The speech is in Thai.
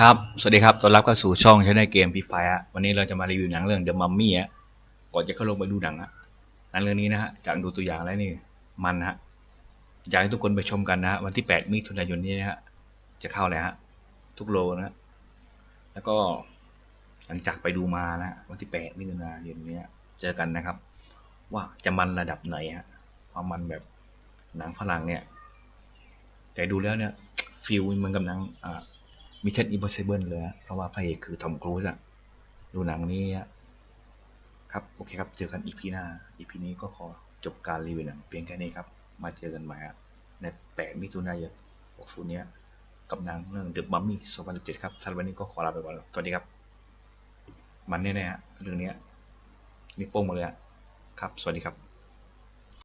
ครับ สวัสดีครับ ต้อนรับเข้าสู่ช่องชาแนลเกมพีไฟอะวันนี้เราจะมารีวิวหนังเรื่อง The Mummy อะก่อนจะเข้าลงไปดูหนังอะหนังเรื่องนี้นะฮะ จากดูตัวอย่างแล้วนี่ มันนะฮะ อยากให้ทุกคนไปชมกันนะฮะ วันที่ 8 มิถุนายนนี้นะฮะ จะเข้าเลยฮะ ทุกโลนะฮะแล้วก็หลังจากไปดูมานะฮะวันที่ 8 มิถุนายนนี้เจอกันนะครับ ว่าจะมันระดับไหนฮะ ความมันแบบหนังฝรั่งเนี่ย แต่ดูแล้วเนี่ยฟิลมือนกับหนังอ่า มิชชั่นอิมพอสิเบิลเลยอะเพราะว่าพระเอกคือทอมครูซอะดูหนังนี้ครับ โอเคครับ เจอกันอีพีหน้าอีพีนี้ก็ขอจบการรีวิวหนังเพียงแค่นี้ครับ มาเจอกันใหม่ในแปดมิถุนายน60เนี้ยกับหนังเรื่อง The Mummy 2017 ครับสำหรับวันนี้ก็ขอลาไปก่อนสวัสดีครับ มันแน่ๆอะเรื่องเนี้ยนิ้วโป้งมาเลยอะครับ สวัสดีครับ